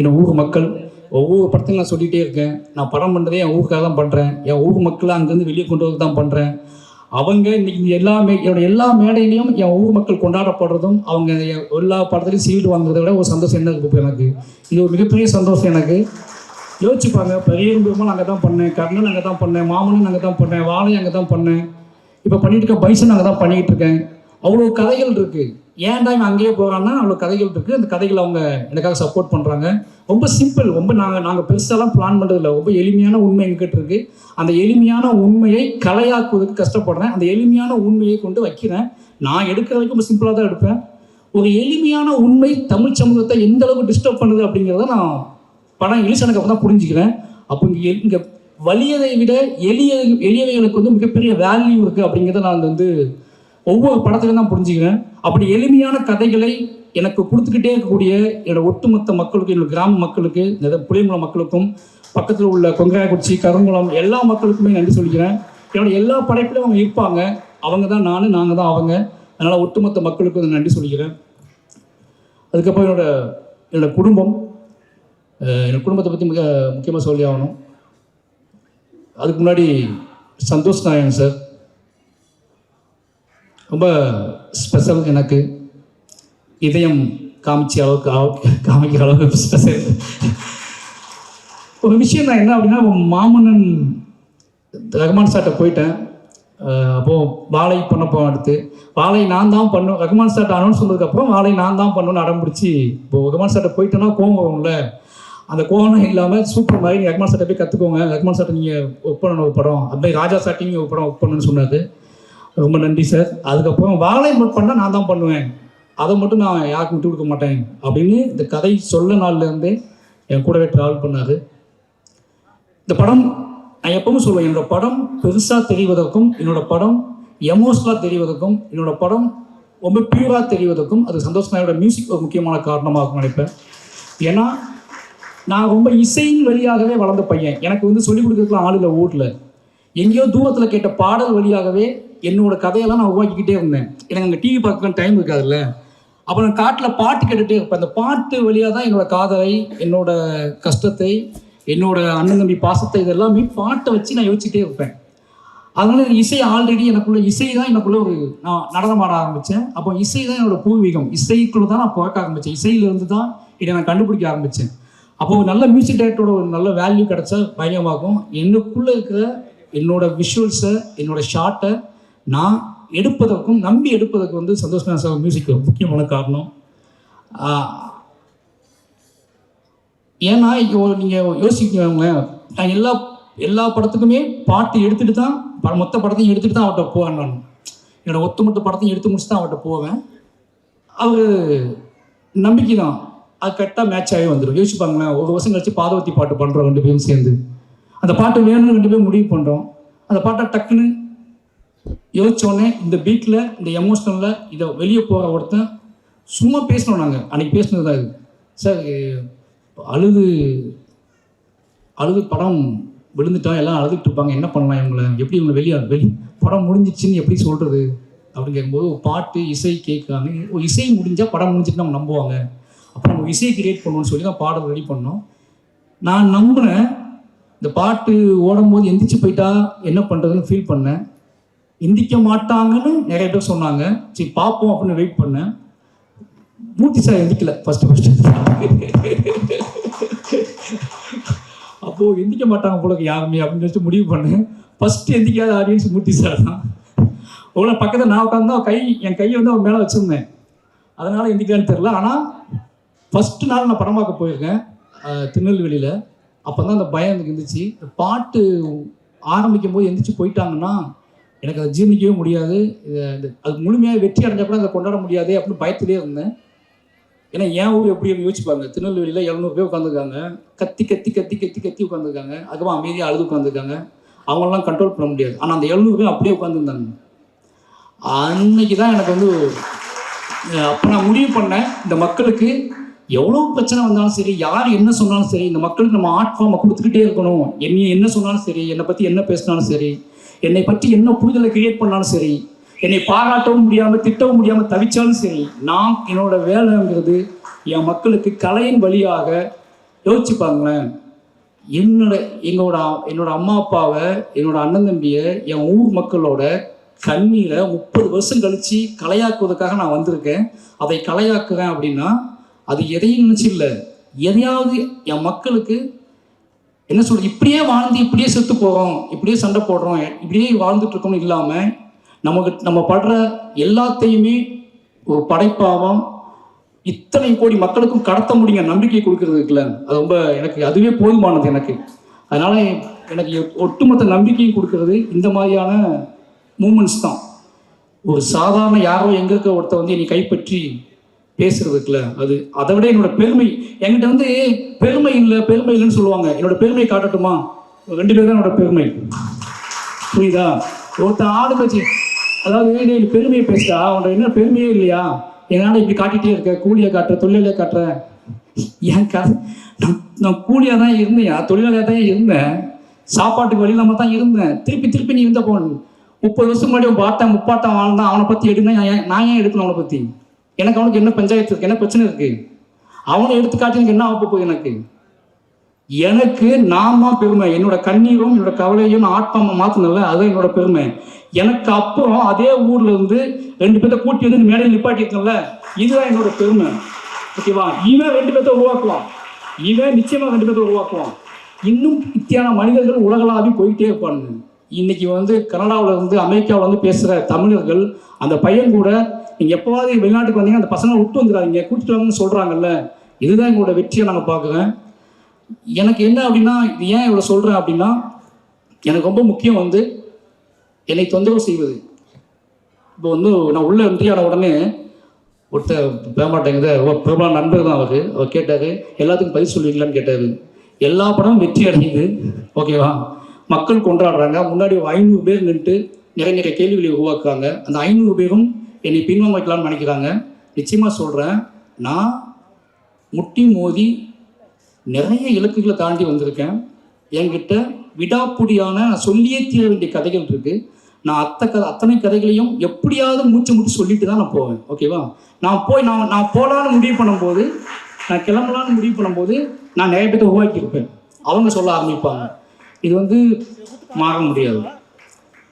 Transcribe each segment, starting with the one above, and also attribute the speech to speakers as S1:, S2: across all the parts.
S1: என் ஊர் மக்கள் ஒவ்வொரு படத்தையும் நான் சொல்லிகிட்டே இருக்கேன். நான் படம் பண்ணுறதே என் ஊருக்காக தான் பண்ணுறேன் என் ஊர் மக்களை அங்கேருந்து வெளியே கொண்டு வந்து தான் பண்ணுறேன் அவங்க இன்னைக்கு எல்லாமே என்னோடய என்னோட எல்லா மேடையிலையும் என் ஊர் மக்கள் கொண்டாடப்படுறதும் அவங்க எல்லா படத்துலையும் சீல்டு வாங்குறதை விட ஒரு சந்தோஷம் என்ன இருக்கு எனக்கு. இது ஒரு மிகப்பெரிய சந்தோஷம் எனக்கு. யோசிச்சுப்பாங்க பெரிய பெருமாள் அங்கே தான் பண்ணேன் கர்ணன் அங்கே தான் பண்ணேன் மாமனன் அங்கே தான் பண்ணேன் வாழை அங்கே தான் பண்ணேன். இப்போ பண்ணிட்டு இருக்க பைசன் அங்கே தான் பண்ணிக்கிட்டு இருக்கேன். அவ்வளோ கதைகள் இருக்குது ஏன்டா டைம் அங்கேயே போகிறான்னா அவ்வளோ கதைகள் இருக்குது அந்த கதைகள் அவங்க எனக்காக சப்போர்ட் பண்ணுறாங்க ரொம்ப சிம்பிள் ரொம்ப நாங்கள் நாங்கள் பெருசாலாம் பிளான் பண்ணுறதில்ல ரொம்ப எளிமையான உண்மை எங்கிட்ட இருக்கு. அந்த எளிமையான உண்மையை கலையாக்குவதற்கு கஷ்டப்படுறேன். அந்த எளிமையான உண்மையை கொண்டு வைக்கிறேன். நான் எடுக்கிற வரைக்கும் ரொம்ப சிம்பிளாக தான் எடுப்பேன். ஒரு எளிமையான உண்மை தமிழ் சமூகத்தை எந்த அளவுக்கு டிஸ்டர்ப் பண்ணுது அப்படிங்கிறத நான் படம் இலிசனுக்கு அப்புறம் தான் புரிஞ்சுக்கிறேன். அப்போ இங்கே இங்கே வலியதை விட எளிய எளியவைகளுக்கு வந்து மிகப்பெரிய வேல்யூ இருக்குது அப்படிங்கிறத நான் வந்து ஒவ்வொரு படத்துலையும் தான் புரிஞ்சுக்கிறேன். அப்படி எளிமையான கதைகளை எனக்கு கொடுத்துக்கிட்டே இருக்கக்கூடிய என்னோட ஒட்டுமொத்த மக்களுக்கு என்னோட கிராம மக்களுக்கு இந்த புளியங்குளம் மக்களுக்கும் பக்கத்தில் உள்ள கொங்காயக்குறிச்சி கருங்குளம் எல்லா மக்களுக்குமே நன்றி சொல்லிக்கிறேன். என்னோட எல்லா படைப்பிலும் அவங்க இருப்பாங்க. அவங்க தான் நான் நாங்கள் தான் அவங்க. அதனால் ஒட்டுமொத்த மக்களுக்கு நன்றி சொல்லிக்கிறேன். அதுக்கப்புறம் என்னோட என்னோடய குடும்பம். அஹ் என் குடும்பத்தை பற்றி மிக முக்கியமாக சொல்லி ஆகணும். அதுக்கு முன்னாடி சந்தோஷ் நாராயணன் சார். ரொம்ப ஸ்பெஷல் எனக்கு இதயம் காமிச்ச அளவுக்கு காமிக்கிற அளவுக்கு ஸ்பெஷல் ஒரு விஷயம் நான் என்ன அப்படின்னா மாமன்னன் ரஹ்மான் சார்ட்ட போயிட்டேன். அப்போது அப்போ வாழை பண்ண போவேன் அடுத்து வாழை நான் தான் பண்ணும் ரஹ்மான் சார்ட்ட அனௌன்ஸ் சொன்னதுக்கப்புறம் வாழை நான் தான் பண்ணணும்னு அடம் பிடிச்சி இப்போ ரஹ்மான் சார்ட்ட போயிட்டேன்னா கோவம் வரும்ல. அந்த கோவம் இல்லாமல் சூப்பர் மாதிரி நீங்கள் ரஹ்மான் சார்ட்ட போய் கற்றுக்கோங்க ரஹ்மான் சார்ட்ட நீங்கள் ஒர்க் பண்ணணும் ஒரு படம் அப்படியே ராஜா சார்ட்டையும் நீங்கள் ஒரு படம் ஒர்க் பண்ணணும்னு சொன்னார். ரொம்ப நன்றி சார் அதுக்கப்புறம் வாழை பண்ணால் நான் தான் பண்ணுவேன். அதை மட்டும் நான் யாருக்கும் விட்டு கொடுக்க மாட்டேன் அப்படின்னு இந்த கதை சொல்ல நாள்லேருந்தே என் கூடவே ட்ராவல் பண்ணார். இந்த படம் நான் எப்பவும் சொல்லுவேன் என்னோட படம் பெருசாக தெரிவதற்கும் என்னோட படம் எமோஷனலாக தெரிவதற்கும் என்னோட படம் ரொம்ப பியூராக தெரிவதற்கும் அது சந்தோஷ் நாயோட மியூசிக் ஒரு முக்கியமான காரணமாக இருக்கும்னு நினைப்பேன். ஏன்னா நான் ரொம்ப இசையின் வழியாகவே வளர்ந்த பையன். எனக்கு வந்து சொல்லிக் கொடுக்கறதுக்குலாம் ஆள் இல்லை ஊரில். எங்கேயோ தூரத்தில் கேட்ட பாடல் வழியாகவே என்னோட கதையெல்லாம் நான் உருவாக்கிக்கிட்டே இருந்தேன் எனக்கு அங்கே டிவி பார்க்க டைம் இருக்காதுல்ல. அப்போ நான் காட்டில் பாட்டு கேட்டுகிட்டே இப்போ அந்த பாட்டு வழியாக தான் என்னோட காதலை என்னோட கஷ்டத்தை என்னோட அண்ணன் தம்பி பாசத்தை இதெல்லாமே பாட்டை வச்சு நான் யோசிச்சுட்டே இருப்பேன். அதனால இசை ஆல்ரெடி எனக்குள்ள இசை தான் எனக்குள்ள ஒரு நான் நடனமாட ஆரம்பித்தேன் அப்போ இசை தான் என்னோட பூர்வீகம். இசைக்குள்ள தான் நான் பிறக்க ஆரம்பித்தேன் இசையிலிருந்து தான் இதை நான் கண்டுபிடிக்க ஆரம்பித்தேன் அப்போ ஒரு நல்ல மியூசிக் டைரக்டரோட ஒரு நல்ல வேல்யூ கிடைச்சா பயங்கரமாகும். எனக்குள்ளே இருக்கிற என்னோட விஷுவல்ஸை என்னோட ஷார்ட்டை நான் எடுப்பதற்கும் நம்பி எடுப்பதற்கு வந்து சந்தோஷ் சார் மியூசிக் முக்கியமான காரணம். ஏன்னா இப்போ நீங்கள் யோசிக்கவங்க நான் எல்லா எல்லா படத்துக்குமே பாட்டு எடுத்துட்டு தான் மொத்த படத்தையும் எடுத்துட்டு தான் அவர்கிட்ட போவேன் நான். என்னோட ஒத்துமொத்த படத்தையும் எடுத்து முடிச்சு தான் அவர்கிட்ட போவேன். அவர் நம்பிக்கை தான் அது கரெக்டாக மேட்ச் ஆகி வந்துடும் யோசிப்பாங்களேன் ஒரு வருஷம் கழிச்சு பாதவத்தி பாட்டு பண்ணுறோம் ரெண்டு பேரும் சேர்ந்து. அந்த பாட்டு வேணும்னு ரெண்டு பேரும் முடிவு பண்ணுறோம் அந்த பாட்டை டக்குன்னு யோசிச்சோடனே இந்த பீட்டில் இந்த எமோஷனில் இதை வெளியே போகிற ஒருத்தன் சும்மா பேசணும் நாங்கள் அன்றைக்கி பேசினது தான் இது. சார் அழுது அழுது படம் விழுந்துட்டோம் எல்லாம் அழுதுட்டு இருப்பாங்க. என்ன பண்ணலாம் இவங்களை? எப்படி இவங்களை வெளியே வெளி படம் முடிஞ்சிச்சுன்னு எப்படி சொல்கிறது அப்படின்னு கேட்கும்போது ஒரு பாட்டு இசை கேட்குறாங்க ஒரு இசை முடிஞ்சால் படம் முடிஞ்சிட்டு நம்ம நம்புவாங்க. அப்போ நம்ம இசையை கிரியேட் பண்ணணும்னு சொல்லி தான் பாடல் ரெடி பண்ணோம். நான் நம்பினேன். இந்த பாட்டு ஓடும்போது எந்திரிச்சு போயிட்டா என்ன பண்ணுறதுன்னு ஃபீல் பண்ணேன். எந்திக்க மாட்டாங்கன்னு நிறைய பேர் சொன்னாங்க. சரி பார்ப்போம் அப்படின்னு வெயிட் பண்ணேன். மூர்த்தி சார் எந்திக்கல ஃபர்ஸ்ட் ஃபர்ஸ்ட் அப்போ எந்திக்க மாட்டாங்க போல யாருமே அப்படின்னு வச்சு முடிவு பண்ணேன். ஃபர்ஸ்ட் எந்திக்காத ஆடியன்ஸ் மூர்த்தி சார் தான். உங்களை பக்கத்தில் நான் உட்காந்து கை என் கையை வந்து அவன் மேலே வச்சுருந்தேன். அதனால் எந்திக்கலான்னு தெரில ஆனால் ஃபஸ்ட்டு நாள் நான் படம் பார்க்க போயிருக்கேன் திருநெல்வேலியில். அப்போ தான் அந்த பயம் எனக்கு இருந்துச்சு. பாட்டு ஆரம்பிக்கும் போது எந்திரிச்சு போயிட்டாங்கன்னா எனக்கு அதை ஜீர்ணிக்கவே முடியாது. இது- அது முழுமையாக வெற்றி அடைஞ்சா கூட அதை கொண்டாட முடியாது அப்படின்னு பயத்திலே இருந்தேன். ஏன்னா என் ஊர் எப்படி யோசிப்பாங்க. திருநெல்வேலியில் எழுநூறு பேர் உட்காந்துருக்காங்க கத்தி கத்தி கத்தி கத்தி கத்தி உட்காந்துருக்காங்க அதுக்கப்புறம் அமைதியாக அழுது உட்காந்துருக்காங்க அவங்களெலாம் கண்ட்ரோல் பண்ண முடியாது. ஆனால் அந்த எழுநூறு பேர் அப்படியே உட்காந்துருந்தாங்க அன்னைக்கு தான் எனக்கு வந்து அப்போ நான் முடிவு பண்ணேன். இந்த மக்களுக்கு எவ்வளோ பிரச்சனை வந்தாலும் சரி யார் என்ன சொன்னாலும் சரி இந்த மக்களுக்கு நம்ம ஆர்ட் ஃபார்மை கொடுத்துக்கிட்டே இருக்கணும். என்ன என்ன சொன்னாலும் சரி என்னை பற்றி என்ன பேசினாலும் சரி என்னை பற்றி என்ன புரிதலை கிரியேட் பண்ணாலும் சரி என்னை பாராட்டவும் முடியாமல் திட்டவும் முடியாமல் தவிச்சாலும் சரி நான் என்னோட வேலைங்கிறது என் மக்களுக்கு கலையின் வழியாக யோசிச்சுப்பாங்களேன் என்னோட எங்களோட என்னோட அம்மா அப்பாவை என்னோட அண்ணன் தம்பியை என் ஊர் மக்களோட கண்ணீரை முப்பது வருஷம் கழித்து கலையாக்குவதற்காக நான் வந்திருக்கேன். அதை கலையாக்குவேன் அப்படின்னா அது எதையும் நினச்சி இல்லை. எதையாவது என் மக்களுக்கு என்ன சொல்றது? இப்படியே வாழ்ந்து இப்படியே செத்து போகிறோம் இப்படியே சண்டை போடுறோம் இப்படியே வாழ்ந்துட்டு இருக்கோம்னு இல்லாமல் நமக்கு நம்ம படுற எல்லாத்தையுமே ஒரு படைப்பாவம் இத்தனை கோடி மக்களுக்கும் கடத்த முடியுங்க நம்பிக்கை கொடுக்கறதுக்குல அது ரொம்ப எனக்கு அதுவே போதுமானது எனக்கு. அதனால எனக்கு ஒட்டுமொத்த நம்பிக்கையும் கொடுக்கறது இந்த மாதிரியான மூமெண்ட்ஸ் தான். ஒரு சாதாரண யாரோ எங்க இருக்க ஒருத்தர் வந்து என்னை கைப்பற்றி பேசுறதுக்குல அது அதை விட என்னோட பெருமை என்கிட்ட வந்து பெருமை இல்லை பெருமை இல்லைன்னு சொல்லுவாங்க. என்னோட பெருமை காட்டட்டுமா? ரெண்டு பேர் தான் என்னோட பெருமை. புரியுதா? ஒருத்தன் ஆடு பேச்சு அதாவது நீ பெருமையை பேசுடா. அவனோட என்ன பெருமையே இல்லையா? என்னால் இப்படி காட்டிகிட்டே இருக்க. கூலியை காட்டுற தொழிலாளியை காட்டுற. ஏன் கா நான் நான் கூலியாக தான் இருந்தேன். தொழிலாளியாக தான் இருந்தேன். சாப்பாட்டுக்கு வழி இல்லாமல் தான் இருந்தேன். திருப்பி திருப்பி நீ இருந்த போன முப்பது வருஷம் முன்னாடி உன் முப்பாட்டம் வாழ்ந்தான் அவனை பற்றி எடுக்கணும். ஏன் நான் ஏன் எடுக்கணும் அவனை பற்றி எனக்கு அவனுக்கு என்ன பஞ்சாயத்து என்ன பிரச்சனை இருக்கு? அவனை எடுத்துக்காட்டி எனக்கு என்ன ஆக போகுது எனக்கு? எனக்கு நான் தான் பெருமை. என்னோட கண்ணீரும் என்னோட கவலையும் நான் ஆத்மாவை மாத்தினல அதுதான் என்னோட பெருமை. எனக்கு அப்புறம் அதே ஊர்ல இருந்து ரெண்டு பேர்த்த கூட்டி வந்து இந்த மேடையில் நிப்பாட்டியிருக்கேன்ல இதுதான் என்னோட பெருமை. ஓகேவா? இவன் ரெண்டு பேர்த்த உருவாக்குவான். இவன் நிச்சயமா ரெண்டு பேர்த்த உருவாக்குவான். இன்னும் இத்தியான மனிதர்கள் உலகளாவி போயிட்டே இருப்பானுங்க. இன்னைக்கு வந்து கனடாவில் இருந்து அமெரிக்காவில் வந்து பேசுகிற தமிழர்கள் அந்த பையன் கூட நீங்கள் எப்போவாது வெளிநாட்டுக்கு வந்தீங்க அந்த பசங்களை விட்டு வந்துடாதீங்க. கூட்டிட்டு வாங்கன்னு சொல்கிறாங்கல்ல இதுதான் எங்களோட வெற்றியை நாங்கள் பார்க்குறேன். எனக்கு என்ன அப்படின்னா இது ஏன் இவ்வளோ சொல்கிறேன் அப்படின்னா எனக்கு ரொம்ப முக்கியம் வந்து என்னை தொந்தரவு செய்வது. இப்போ வந்து நான் உள்ளே என்ட்ரியான உடனே ஒருத்தர் பேமாட்டேங்குது. பிரபல நண்பர் தான் அவர். அவர் கேட்டார் எல்லாத்துக்கும் பதில் சொல்லுவீங்களான்னு? கேட்டார். எல்லா படமும் வெற்றி அடையுது. ஓகேவா? மக்கள் கொண்டாடுறாங்க. முன்னாடி ஒரு ஐநூறு பேர் நின்று நிறைய நிறைய கேள்விகளை உருவாக்குறாங்க. அந்த ஐநூறு பேரும் என்னை பின்வாங்க வைக்கலாம்னு நினைக்கிறாங்க. நிச்சயமாக சொல்கிறேன் நான் முட்டி மோதி நிறைய இலக்குகளை தாண்டி வந்திருக்கேன். என்கிட்ட விடாப்புடியான நான் சொல்லியே தீர வேண்டிய கதைகள் இருக்குது நான் அத்தை கதை அத்தனை கதைகளையும் எப்படியாவது மூச்சு முட்டி சொல்லிட்டு தான் நான் போவேன். ஓகேவா நான் போய் நான் நான் போகலான்னு முடிவு பண்ணும்போது நான் கிளம்பலான்னு முடிவு பண்ணும்போது நான் நிறைய பேர்த்த உருவாக்கியிருப்பேன். அவங்க சொல்ல ஆரம்பிப்பாங்க. இது வந்து மாற முடியாது.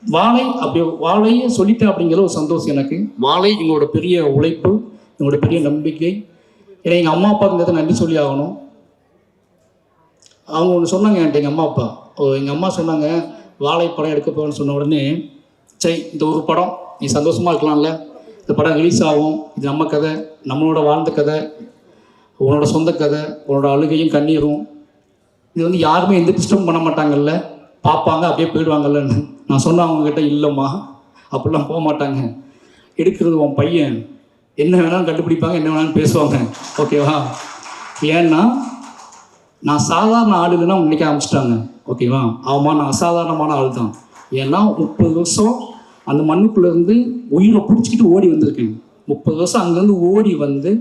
S1: வாழை அப்படி வாழையே சொல்லிட்டேன் அப்படிங்கிற ஒரு சந்தோஷம் எனக்கு. வாழை எங்களோட பெரிய உழைப்பு எங்களோட பெரிய நம்பிக்கை. ஏன்னா எங்கள் அம்மா அப்பா இந்த நன்றி சொல்லி ஆகணும். அவங்க ஒன்று சொன்னாங்க என்கிட்ட எங்கள் அம்மா அப்பா. எங்கள் அம்மா சொன்னாங்க வாழை படம் எடுக்க போகிறேன்னு சொன்ன உடனே சரி இந்த ஒரு படம் நீ சந்தோஷமாக இருக்கலாம்ல. இந்த படம் ரிலீஸ் ஆகும். இது நம்ம கதை நம்மளோட வாழ்ந்த கதை உன்னோட சொந்த கதை உன்னோட அழுகையும் கண்ணீரும். இது வந்து யாருமே எந்த டிஸ்டர்ப் பண்ண மாட்டாங்கல்ல. பார்ப்பாங்க அப்படியே போயிடுவாங்கல்லன்னு நான் சொன்னேன் அவங்கக்கிட்ட இல்லைம்மா அப்படிலாம் போக மாட்டாங்க. எடுக்கிறது உன் பையன். என்ன வேணாலும் கண்டுபிடிப்பாங்க என்ன வேணாலும் பேசுவாங்க. ஓகேவா ஏன்னா நான் சாதாரண ஆள் இல்லைன்னா நினைக்க ஆரம்பிச்சிட்டாங்க. ஓகேவா ஆமாம் நான் அசாதாரணமான ஆள் தான். ஏன்னா முப்பது வருஷம் அந்த மண்ணுக்குள்ளேருந்து உயிரை பிடிச்சிக்கிட்டு ஓடி வந்திருக்கேன். முப்பது வருஷம் அங்கேருந்து ஓடி வந்து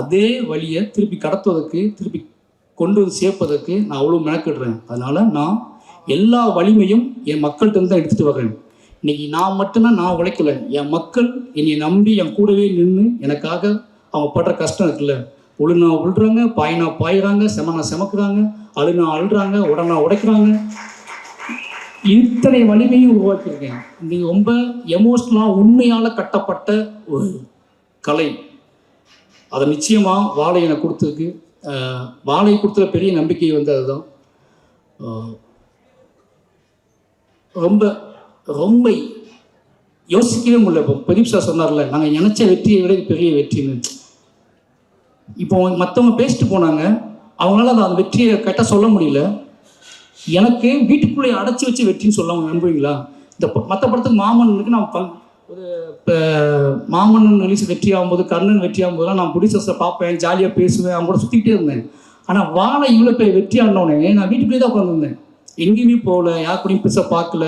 S1: அதே வழியை திருப்பி கடத்துவதற்கு திருப்பி கொண்டு வந்து சேர்ப்பதற்கு நான் அவ்வளோ மெனக்கிடுறேன். அதனால் நான் எல்லா வலிமையும் என் மக்கள்கிட்ட தான் எடுத்துகிட்டு வரேன் இன்னைக்கு நான் மட்டும்தான் நான் உழைக்கல. என் மக்கள் என்னை நம்பி என் கூடவே நின்று எனக்காக அவங்க படுற கஷ்டம் இருக்குல்ல. உழுனா உழுறாங்க பாயினா பாயிறாங்க செமனா செமக்குறாங்க அழுனா அழுறாங்க உடனா உடைக்கிறாங்க. இத்தனை வலிமையும் உருவாக்கியிருக்கேன். இது ரொம்ப எமோஷ்னலாக உண்மையால் கட்டப்பட்ட ஒரு கலை. அதை நிச்சயமாக வாழை எனக்கு கொடுத்துருக்கு. வாழை கொடுத்த பெரிய நம்பிக்கை வந்து அதுதான். ரொம்ப ரொம்ப யோசிக்கவே முடியல. இப்போ பிரதீப் சார் சொன்னார்ல நாங்கள் நினச்ச வெற்றியை விட பெரிய வெற்றின்னு. இப்போ மற்றவங்க பேசிட்டு போனாங்க. அவங்களால அந்த அந்த வெற்றியை கரெக்டாக சொல்ல முடியல. எனக்கு வீட்டுக்குள்ளே அடைச்சி வச்சு வெற்றின்னு சொல்ல நம்புவீங்களா? இந்த மற்ற படத்துக்கு மாமன்னனுக்கு நான் பங் ஒரு இப்போ மாமன்னன் ரிலீஸ் வெற்றி ஆகும்போது கர்ணன் வெற்றி ஆகும்போதுலாம் நான் ப்ரொடியூசர்ஸை பார்ப்பேன் ஜாலியாக பேசுவேன் அவங்க கூட சுற்றிக்கிட்டே இருந்தேன். ஆனால் வாழை இவ்வளோ பெரிய வெற்றி ஆனோடனே நான் வீட்டுக்குள்ளேயே தான் உட்காந்துருந்தேன் எங்கேயுமே போகல யார் கூடயும் பெருசாக பார்க்கல.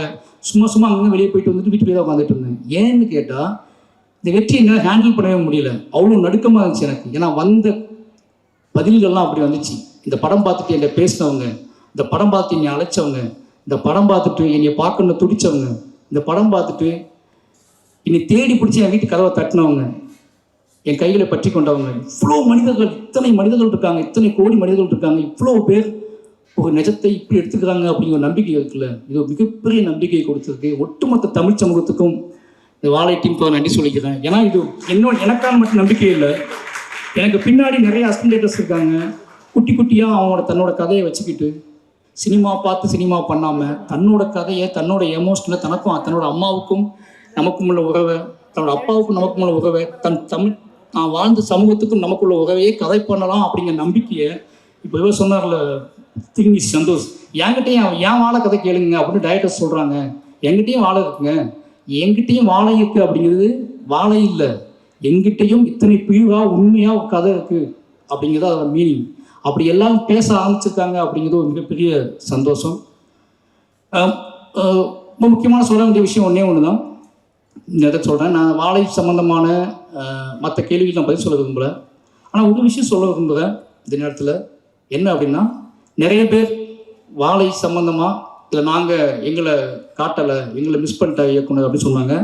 S1: சும்மா சும்மா அங்கே வெளியே போயிட்டு வந்துட்டு வீட்டுக்குள்ளே தான் உட்காந்துட்டு இருந்தேன். ஏன்னு கேட்டால் இந்த வெற்றி என்னால் ஹேண்டில் பண்ணவே முடியல. அவ்வளோ நடுக்கமாக இருந்துச்சு எனக்கு. ஏன்னா வந்த பதில்கள்லாம் அப்படி வந்துச்சு. இந்த படம் பார்த்துட்டு என்னை பேசினவங்க இந்த படம் பார்த்து என்னை அழைச்சவங்க இந்த படம் பார்த்துட்டு என்னை பார்க்கணும்னு துடிச்சவங்க இந்த படம் பார்த்துட்டு என்னை தேடி பிடிச்சி என் வீட்டு கதவை தட்டினவங்க என் கைகளை பற்றி கொண்டவங்க. இவ்வளோ மனிதர்கள் இத்தனை மனிதர்கள் இருக்காங்க இத்தனை கோடி மனிதர்கள் இருக்காங்க இவ்வளோ பேர் ஒரு நிஜத்தை இப்படி எடுத்துக்கிறாங்க அப்படிங்கிற நம்பிக்கை இருக்குல்ல? இது மிகப்பெரிய நம்பிக்கையை கொடுத்துருக்கு. ஒட்டுமொத்த தமிழ் சமூகத்துக்கும் இந்த வாழை டீமுக்கு நன்றி சொல்லிக்கிறேன். ஏன்னா இது என்னோட எனக்கான மட்டும் நம்பிக்கை இல்லை. எனக்கு பின்னாடி நிறைய அசிஸ்டன்டேட்டர்ஸ் இருக்காங்க. குட்டி குட்டியாக அவங்களோட தன்னோட கதையை வச்சுக்கிட்டு சினிமா பார்த்து சினிமா பண்ணாமல் தன்னோட கதையை தன்னோட எமோஷனை தனக்கும் தன்னோட அம்மாவுக்கும் நமக்கும் உள்ள உறவை தன்னோட அப்பாவுக்கும் நமக்கும் உள்ள உறவை தன் தமிழ் நான் வாழ்ந்த சமூகத்துக்கும் நமக்குள்ள உறவையே கதை பண்ணலாம் அப்படிங்கிற நம்பிக்கையை இப்போ இவர் சொன்னார்ல திங்கி சந்தோஷ் என்கிட்டையும் ஏன் வாழை கதை கேளுங்க அப்படின்னு டயட்டர் சொல்கிறாங்க என்கிட்டயும் வாழை இருக்குங்க. எங்கிட்டையும் வாழை இருக்குது அப்படிங்கிறது வாழை இல்லை. எங்கிட்டையும் இத்தனை பிரிவாக உண்மையாக ஒரு கதை இருக்குது அப்படிங்கிறது அதோட மீனிங் அப்படி எல்லாம் பேச ஆரம்பிச்சிருக்காங்க அப்படிங்கிறது ஒரு மிகப்பெரிய சந்தோஷம். ரொம்ப முக்கியமான சொல்ல வேண்டிய விஷயம் ஒன்றே ஒன்று தான் இந்த இதை சொல்கிறேன் நான் வாழை சம்மந்தமான மற்ற கேள்விகள் நான் பதில் சொல்ல விரும்பலை. ஆனால் ஒரு விஷயம் சொல்ல விரும்புகிறேன் இந்த நேரத்தில். என்ன அப்படின்னா நிறைய பேர் வாழை சம்மந்தமாக இல்லை நாங்கள் எங்களை காட்டலை எங்களை மிஸ் பண்ணிட்ட இயக்குனர் அப்படின்னு சொன்னாங்க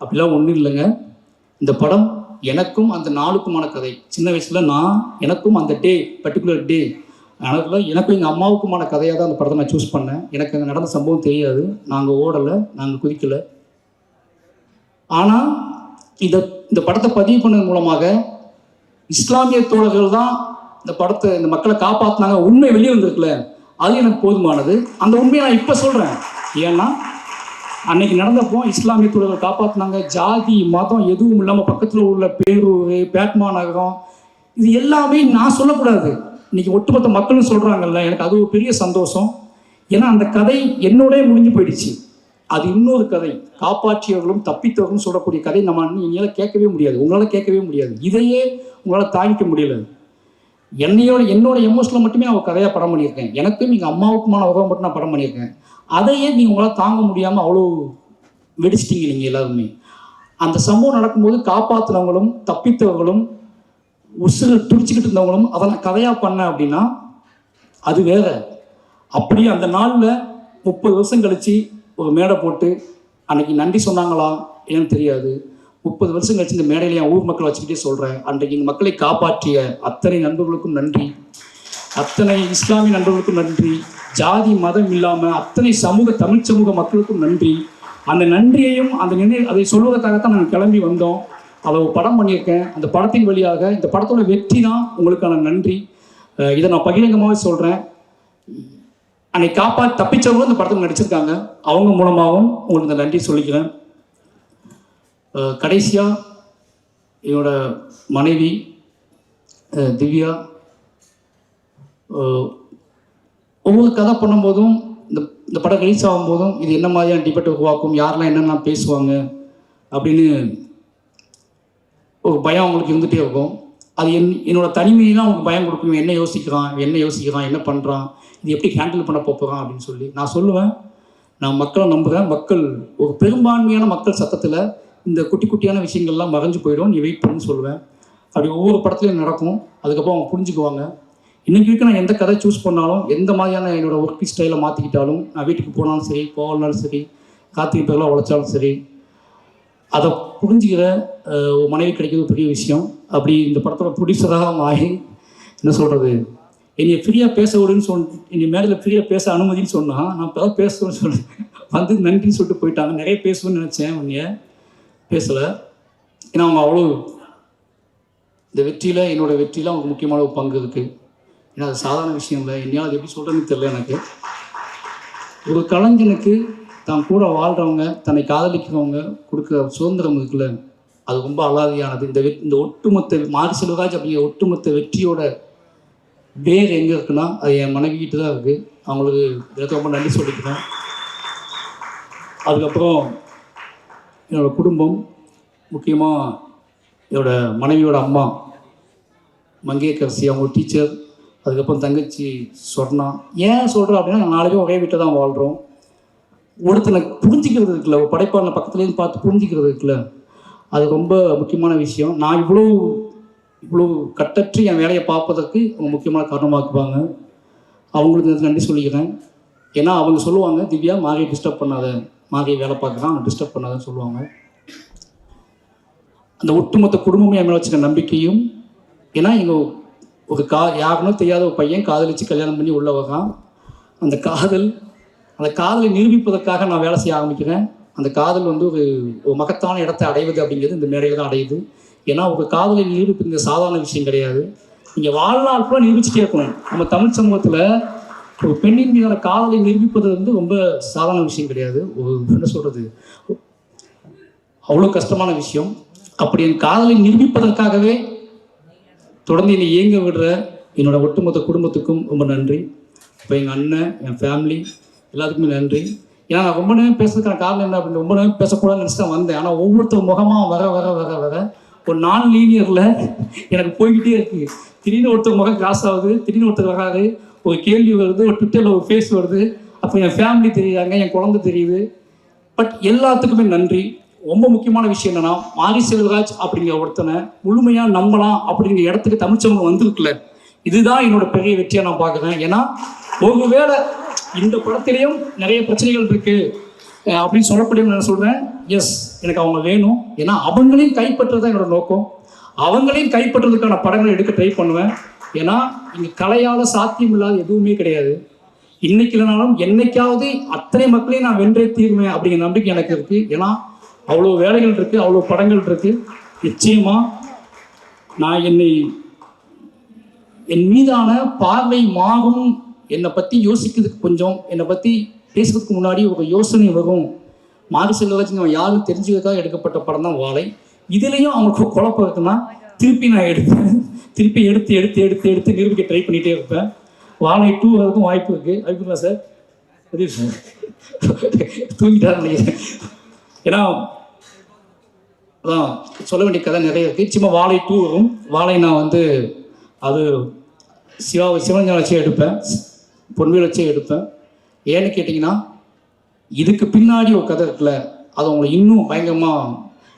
S1: அப்படிலாம் ஒன்றும் இல்லைங்க. இந்த படம் எனக்கும் அந்த நாளுக்குமான கதை. சின்ன வயசில் நான் எனக்கும் அந்த டே பர்டிகுலர் டே அதனால் எனக்கும் எங்கள் அம்மாவுக்குமான கதையாக தான் அந்த படத்தை நான் சூஸ் பண்ணேன். எனக்கு அங்கே நடந்த சம்பவம் தெரியாது. நாங்கள் ஓடலை நாங்கள் குதிக்கலை. ஆனால் இந்த இந்த படத்தை பதிவு பண்ணது மூலமாக இஸ்லாமிய தோழர்கள் தான் இந்த படத்தை இந்த மக்களை காப்பாற்றினாங்க உண்மை வெளியே வந்திருக்குல்ல. அது எனக்கு போதுமானது. அந்த உண்மையை நான் இப்போ சொல்கிறேன் ஏன்னா அன்னைக்கு நடந்தப்போ இஸ்லாமிய தோழர்கள் காப்பாற்றினாங்க ஜாதி மதம் எதுவும் இல்லாமல் பக்கத்தில் உள்ள பேரூர் பேட்மா நகரம் இது எல்லாமே நான் சொல்லக்கூடாது. இன்னைக்கு ஒட்டுமொத்த மக்களும் சொல்கிறாங்கல்ல எனக்கு அது ஒரு பெரிய சந்தோஷம். ஏன்னா அந்த கதை என்னோடய முடிஞ்சு போயிடுச்சு. அது இன்னொரு கதை. காப்பாற்றியவர்களும் தப்பித்தவர்களும் சொல்லக்கூடிய கதை நம்ம எங்களால் கேட்கவே முடியாது. உங்களால் கேட்கவே முடியாது. இதையே உங்களால் தாங்கிக்க முடியல. என்னையோட என்னோட எமோஷனில் மட்டுமே நான் ஒரு கதையாக படம் பண்ணியிருக்கேன். எனக்கும் எங்கள் அம்மாவுக்குமான உறவை மட்டும் நான் படம் பண்ணியிருக்கேன். அதையே நீங்கள் உங்களால் தாங்க முடியாமல் அவ்வளோ வெடிச்சிட்டீங்க நீங்கள் எல்லாருமே. அந்த சம்பவம் நடக்கும்போது காப்பாற்றினவங்களும் தப்பித்தவர்களும் உசுறு துடிச்சிக்கிட்டு இருந்தவங்களும் அதை நான் கதையாக பண்ணேன் அப்படின்னா அது வேற. அப்படியே அந்த நாளில் முப்பது வருஷம் கழித்து ஒரு மேடை போட்டு அன்னைக்கு நன்றி சொன்னாங்களா ஏன்னு தெரியாது. முப்பது வருஷம் கழிச்சு இந்த மேடையில என் ஊர் மக்களை வச்சுக்கிட்டே சொல்கிறேன் அன்றைக்கு எங்கள் மக்களை காப்பாற்றிய அத்தனை நண்பர்களுக்கும் நன்றி. அத்தனை இஸ்லாமிய நண்பர்களுக்கும் நன்றி. ஜாதி மதம் இல்லாமல் அத்தனை சமூக தமிழ் சமூக மக்களுக்கும் நன்றி. அந்த நன்றியையும் அந்த நினை அதை சொல்வதற்காகத்தான் நாங்கள் கிளம்பி வந்தோம். அதை ஒரு படம் பண்ணியிருக்கேன். அந்த படத்தின் வழியாக இந்த படத்தோட வெற்றி தான் உங்களுக்கான நன்றி. இதை நான் பகிரங்கமாகவே சொல்கிறேன் அன்னை காப்பா தப்பிச்சவங்களும் இந்த படத்தில் நடிச்சிருக்காங்க. அவங்க மூலமாகவும் உங்களுக்கு இந்த நன்றி சொல்லிக்கிறேன். கடைசியாக என்னோட மனைவி திவ்யா ஒவ்வொரு கதை பண்ணும்போதும் இந்த இந்த படம் ரிலீஸ் ஆகும்போதும் இது என்ன மாதிரியான டிபேட் உருவாக்கும் யாரெல்லாம் என்னென்ன பேசுவாங்க அப்படின்னு ஒரு பயம் அவங்களுக்கு இருந்துகிட்டே இருக்கும். அது என் என்னோட தனிமையிலாம் அவங்களுக்கு பயம் கொடுக்கும். என்ன யோசிக்கிறான்? என்ன யோசிக்கிறான்? என்ன பண்ணுறான் இது எப்படி ஹேண்டில் பண்ண போகிறான் அப்படின்னு சொல்லி நான் சொல்லுவேன். நான் மக்களை நம்புகிறேன் மக்கள் ஒரு பெரும்பான்மையான மக்கள் சத்தத்தில் இந்த குட்டி குட்டியான விஷயங்கள்லாம் மறைஞ்சு போயிடும். நீ வெயிட் பண்ணு சொல்லுவேன். அப்படி ஒவ்வொரு படத்துலையும் நடக்கும். அதுக்கப்புறம் அவங்க புரிஞ்சுக்குவாங்க. இன்னைக்கு வரைக்கும் நான் எந்த கதை சூஸ் பண்ணாலும் எந்த மாதிரியான என்னோட ஒர்க் ஸ்டைலை மாற்றிக்கிட்டாலும் நான் வீட்டுக்கு போனாலும் சரி போகலனாலும் சரி கார்த்திகை பேரெல்லாம் உழைச்சாலும் சரி அதை புரிஞ்சுக்கிற ஒரு மனைவி கிடைக்கிறது பெரிய விஷயம். அப்படி இந்த படத்தோட ப்ரொடியூசராக ஆகி என்ன சொல்கிறது என்னை ஃப்ரீயாக பேச விடுன்னு சொல் என்னை மேடையில் ஃப்ரீயாக பேச அனுமதின்னு சொன்னால் நான் இப்போ பேசுவேன்னு சொன்னேன். வந்து நன்றின்னு சொல்லிட்டு போயிட்டாங்க. நிறைய பேசுவேன்னு நினச்சேன் உன்னைய. பேசலை. ஏன்னா அவங்க அவ்வளோ இந்த வெற்றியில் என்னோட வெற்றியில் அவங்களுக்கு முக்கியமான ஒரு பங்கு இருக்குது ஏன்னா அது சாதாரண விஷயம் இல்லை. என்னையால் அது எப்படி சொல்கிறேன்னு தெரியல எனக்கு. ஒரு கலைஞனுக்கு தான் கூட வாழ்கிறவங்க தன்னை காதலிக்கிறவங்க கொடுக்குற சுதந்திரம் இருக்குல்ல அது ரொம்ப அலாதியானது. இந்த இந்த ஒட்டுமொத்த மாரி செல்வராஜ் அப்படிங்கிற ஒட்டுமொத்த வெற்றியோட வேர் எங்கே இருக்குன்னா அது என் மனைவிக்கிட்டு தான் இருக்குது அவங்களுக்கு எனக்கு ரொம்ப நன்றி சொல்லிக்கிறேன். அதுக்கப்புறம் என்னோடய குடும்பம் முக்கியமாக என்னோடய மனைவியோட அம்மா மங்கேக்கரசி அவங்க டீச்சர் அதுக்கப்புறம் தங்கச்சி சொர்ணா. ஏன் சொல்கிறேன் அப்படின்னா நாலு பேரும் ஒரே வீட்டில் தான் வாழ்கிறோம் ஒருத்தனை புரிஞ்சிக்கிறது இருக்குல்ல ஒரு படைப்பாளனை பக்கத்துலேருந்து பார்த்து புரிஞ்சிக்கிறது இருக்குல்ல அது ரொம்ப முக்கியமான விஷயம். நான் இவ்வளோ இவ்வளோ கட்டற்று என் வேலையை பார்ப்பதற்கு அவங்க முக்கியமான காரணமாக்குவாங்க. அவங்களுக்கு நன்றி சொல்லிக்கிறேன். ஏன்னா அவங்க சொல்லுவாங்க திவ்யா மாரியை டிஸ்டர்ப் பண்ணாத. மாரியை வேலை பார்க்குறான் அவனை டிஸ்டர்ப் பண்ணாதன்னு சொல்லுவாங்க. அந்த ஒட்டுமொத்த குடும்பமே என் மேலே வச்சுருக்க நம்பிக்கையும் ஏன்னா எங்கள் ஒரு கா யாருனோ தெரியாத ஒரு பையன் காதலிச்சு கல்யாணம் பண்ணி உள்ள வரான் அந்த காதல் அந்த காதலை நிரூபிப்பதற்காக நான் வேலை செய்ய ஆரம்பிக்கிறேன். அந்த காதல் வந்து ஒரு ஒரு மகத்தான இடத்தை அடைவது அப்படிங்கிறது இந்த மேடையில் தான் அடையுது. ஏன்னா ஒரு காதலை நிரூபிப்பது சாதாரண விஷயம் கிடையாது. நீங்கள் வாழ்நாள் கூட நிரூபிச்சுட்டே இருக்கணும். நம்ம தமிழ் சமூகத்தில் ஒரு பெண்ணின் மீதான காதலை நிரூபிப்பது வந்து ரொம்ப சாதாரண விஷயம் கிடையாது. ஒரு என்ன சொல்கிறது அவ்வளோ கஷ்டமான விஷயம். அப்படி என் காதலை நிரூபிப்பதற்காகவே தொடர்ந்து என்னை இயங்க விடுற என்னோட ஒட்டுமொத்த குடும்பத்துக்கும் ரொம்ப நன்றி. இப்போ எங்கள் அண்ணன் என் ஃபேமிலி எல்லாத்துக்குமே நன்றி. ஏன்னா நான் ரொம்ப நேரம் பேசுறதுக்கான காரணம் என்ன அப்படின்னு ரொம்ப நேரம் பேசக்கூடாதுன்னு நினச்சி தான் வந்தேன். ஆனால் ஒவ்வொருத்தர் முகமாக வர வர வர வர ஒரு நான் லீனியரில் எனக்கு போய்கிட்டே இருக்கு. திடீர்னு ஒருத்தர் முகம் கிராஸ் ஆகுது திடீர்னு ஒருத்தர் வராது ஒரு கேள்வி வருது ஒரு ட்விட்டரில் ஒரு ஃபேஸ் வருது அப்போ என் ஃபேமிலி தெரியுறாங்க என் குழந்தை தெரியுது. பட் எல்லாத்துக்குமே நன்றி. ரொம்ப முக்கியமான விஷயம் என்னன்னா மாரி செல்வராஜ் அப்படிங்கிற ஒருத்தனை முழுமையாக நம்பலாம் அப்படிங்கிற இடத்துக்கு தமிழ்ச்சவங்க வந்திருக்குல்ல. இதுதான் என்னோட பெரிய வெற்றியை நான் பார்க்குறேன். ஏன்னா ஒருவேளை இந்த படத்திலையும் நிறைய பிரச்சனைகள் இருக்கு அப்படின்னு சொல்லக்கூடிய நான் சொல்கிறேன் எஸ் எனக்கு அவங்க வேணும். ஏன்னா அவங்களையும் கைப்பற்றுறது தான் என்னோட நோக்கம். அவங்களையும் கைப்பற்றுறதுக்கான படங்களை எடுக்க ட்ரை பண்ணுவேன். ஏன்னா இங்க கலையால சாத்தியம் இல்லாத எதுவுமே கிடையாது. இன்னைக்கு இல்லைனாலும் என்னைக்காவது அத்தனை மக்களையும் நான் வென்றே தீர்வேன் அப்படிங்கிற நம்பிக்கை எனக்கு இருக்கு. ஏன்னா அவ்வளோ வேலைகள் இருக்கு அவ்வளோ படங்கள் இருக்கு. நிச்சயமா நான் என்னை என் மீதான பார்வை மாகும் என்னை பற்றி யோசிக்கிறதுக்கு கொஞ்சம் என்னை பற்றி பேசுறதுக்கு முன்னாடி ஒரு யோசனை வரும். மாரி செல்வராஜ் அவன் யாரும் தெரிஞ்சுக்கிறதுக்காக எடுக்கப்பட்ட படம் தான் வாழை. இதுலேயும் அவங்களுக்கு குழப்பம் இருக்குன்னா திருப்பி நான் எடுப்பேன் திருப்பி எடுத்து எடுத்து எடுத்து எடுத்து நிரூபிக்க ட்ரை பண்ணிகிட்டே இருப்பேன். வாழை டூ வரதுக்கும் வாய்ப்பு இருக்குது அதுக்குங்களா சார் சரி சார் நினைக்கிறேன் ஏன்னா அதான் சொல்ல வேண்டிய கதை நிறைய இருக்குது சும்மா வாழை டூ வரும். வாழை நான் வந்து அது சிவா சிவஞான வச்சே எடுப்பேன். பொன்வேல் வச்சே எடுப்பேன். ஏன்னு கேட்டிங்கன்னா இதுக்கு பின்னாடி ஒரு கதை இருக்குல்ல. அது உங்களை இன்னும் பயங்கரமாக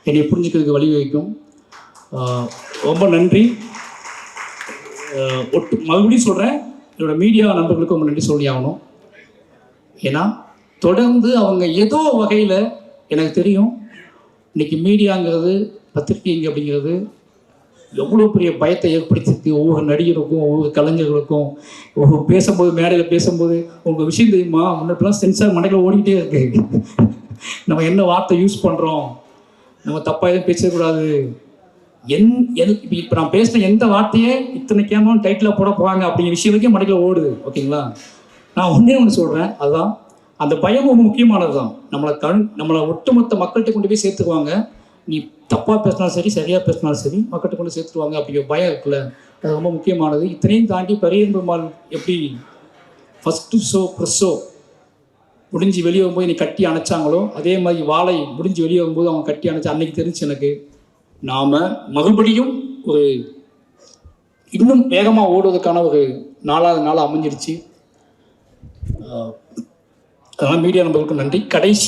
S1: என்னை புரிஞ்சுக்கிறதுக்கு வழிவகுக்கும் ஆஹ் ரொம்ப நன்றி. ஒட்டு மறுபடியும் சொல்கிறேன் என்னோட மீடியா நண்பர்களுக்கு ரொம்ப நன்றி சொல்லி ஆகணும். ஏன்னா தொடர்ந்து அவங்க ஏதோ வகையில் எனக்கு தெரியும் இன்னைக்கு மீடியாங்கிறது பத்திரிகைங்க அப்படிங்கிறது எவ்வளோ பெரிய பயத்தை ஏற்படுத்தியிருக்கு. ஒவ்வொரு நடிகருக்கும் ஒவ்வொரு கலைஞர்களுக்கும் ஒவ்வொரு பேசும்போது மேடையில் பேசும்போது உங்கள் விஷயம் தெரியுமா? முன்னெல்லாம் சென்சார் மண்டையில் ஓடிக்கிட்டே இருக்கு. நம்ம என்ன வார்த்தை யூஸ் பண்ணுறோம் நம்ம தப்பாக எதுவும் பேசக்கூடாது. என் என் இப்போ நான் பேசின எந்த வார்த்தையே இத்தனை கேமரா டைட்டில் போட போவாங்க அப்படிங்கிற விஷயம் வரைக்கும் மடையில் ஓடுது ஓகேங்களா? நான் ஒன்றே ஒன்று சொல்கிறேன் அதுதான். அந்த பயம் ரொம்ப முக்கியமானது தான் நம்மளை கண் நம்மளை ஒட்டுமொத்த மக்கள்கிட்ட கொண்டு போய் சேர்த்துக்குவாங்க. நீ தப்பாக பேசினாலும் சரி சரியாக பேசினாலும் சரி மக்கள்கிட்ட கொண்டு சேர்த்துருவாங்க அப்படிங்கிற பயம் இருக்குல்ல. அது ரொம்ப முக்கியமானது. இத்தனையும் தாண்டி பெரியம்பெருமாள் எப்படி ஃபஸ்ட்டு ஷோ ப்ரெஸ் ஷோ முடிஞ்சு வெளியே வரும்போது நீ கட்டி அணைச்சாங்களோ அதே மாதிரி வாழை முடிஞ்சு வெளியே வரும்போது அவங்க கட்டி அணைச்சா அன்னைக்கு தெரிஞ்சு எனக்கு நாம் மறுபடியும் ஒரு இன்னும் வேகமாக ஓடுவதற்கான ஒரு நாலாவது நாள் அமைஞ்சிருச்சு. மீடியா நம்பர்களுக்கு நன்றி. கடைசி